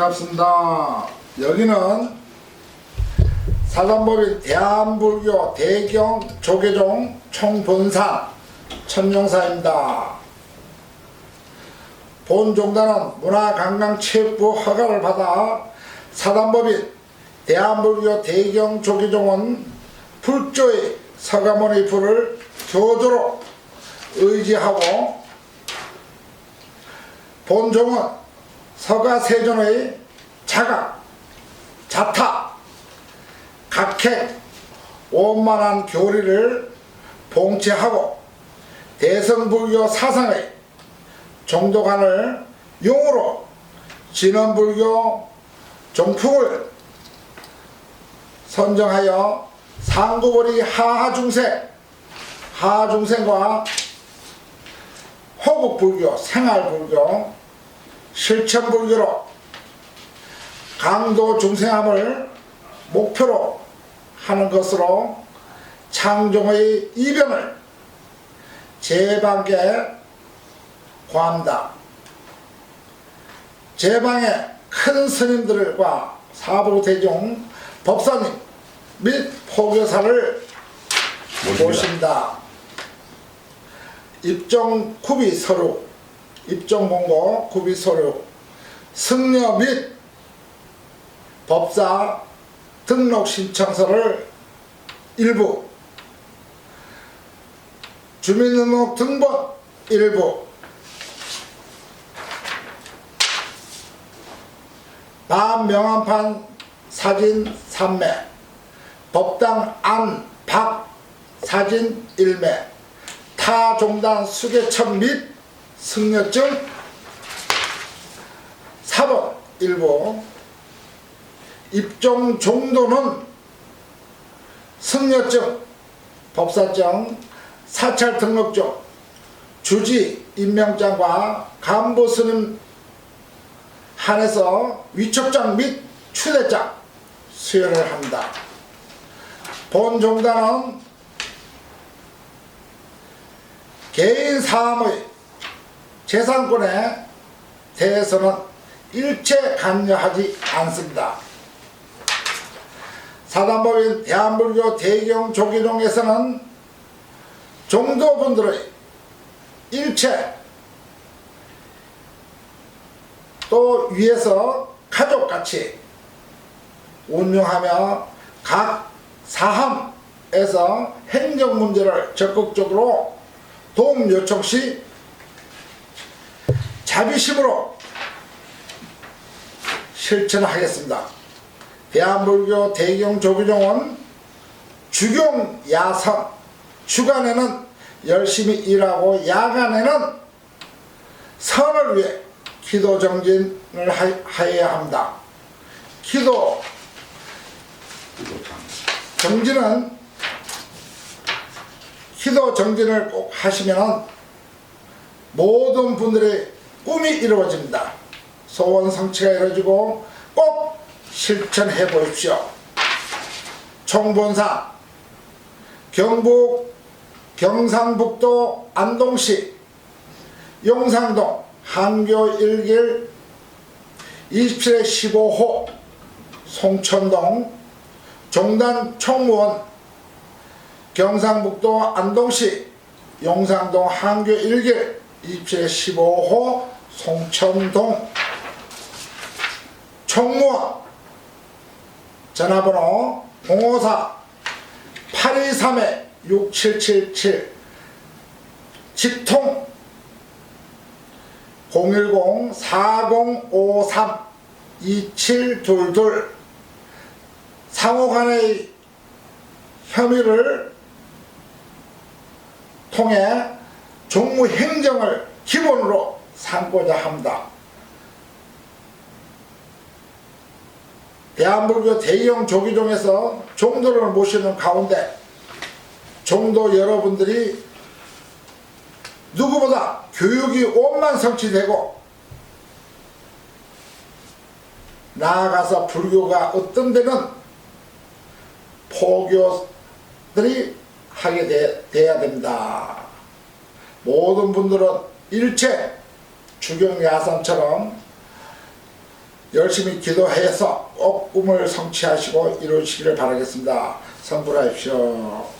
반갑습니다. 여기는 사단법인 대한불교 대경 조계종 총본산 천용사입니다. 본 종단은 문화관광체육부 허가를 받아 사단법인 대한불교 대경 조계종은 불조의 서가모니 불을 교조로 의지하고 본종은 서가 세존의 자각, 자타, 각해, 원만한 교리를 봉치하고 대성불교 사상의 종도관을 용으로 진원불교 종풍을 선정하여 상구벌이 하하중생, 하하중생과 호국불교, 생활불교, 실천불교로 강도 중생함을 목표로 하는 것으로 창종의 이변을 제방계 고합니다. 제방의 큰 스님들과 사부대종 법사님 및 포교사를 모십니다. 입종 구비 서류, 입종 공고 구비 서류, 승려 및 법사 등록 신청서를 일부, 주민등록 등본 일부, 반명함판 사진 3매, 법당 안, 박 사진 1매, 타 종단 수개천 및 승려증 4번 일부 입종 종도는 승려증, 법사증, 사찰 등록증, 주지 임명장과 간부 스님 한해서 위촉장 및 추대장 수여를 합니다. 본 종단은 개인 사함의 재산권에 대해서는 일체 관여하지 않습니다. 사단법인 대한불교 대경 조계종에서는 종도분들의 일체 또 위에서 가족같이 운영하며 각 사함에서 행정 문제를 적극적으로 도움 요청 시 자비심으로 실천하겠습니다. 대한불교 대경 조교종은 주경 야선 주간에는 열심히 일하고 야간에는 선을 위해 기도 정진을 하- 해야 합니다. 기도 정진은 기도 정진을 꼭 하시면 모든 분들의 꿈이 이루어집니다. 소원 성취가 이루어지고 꼭 실천해 보십시오. 총본사 경북 경상북도 안동시 용상동 한교 1길 27에 15호 송천동 종단 총무원 경상북도 안동시 용상동 한교 1길 27에 15호 송천동. 총무원 전화번호 054 823에 6777 직통. 010-4053-2722 상호 간의 혐의를 통해 종무 행정을 기본으로 삼고자 합니다. 대한불교 대형 조기종에서 종도를 모시는 가운데 종도 여러분들이 누구보다 교육이 원만 성취되고 나아가서 불교가 어떤 데는 포교들이 하게 돼, 돼야 됩니다. 모든 분들은 일체 주경야산처럼 열심히 기도해서 꼭 꿈을 성취하시고 이루시기를 바라겠습니다. 성불하십시오.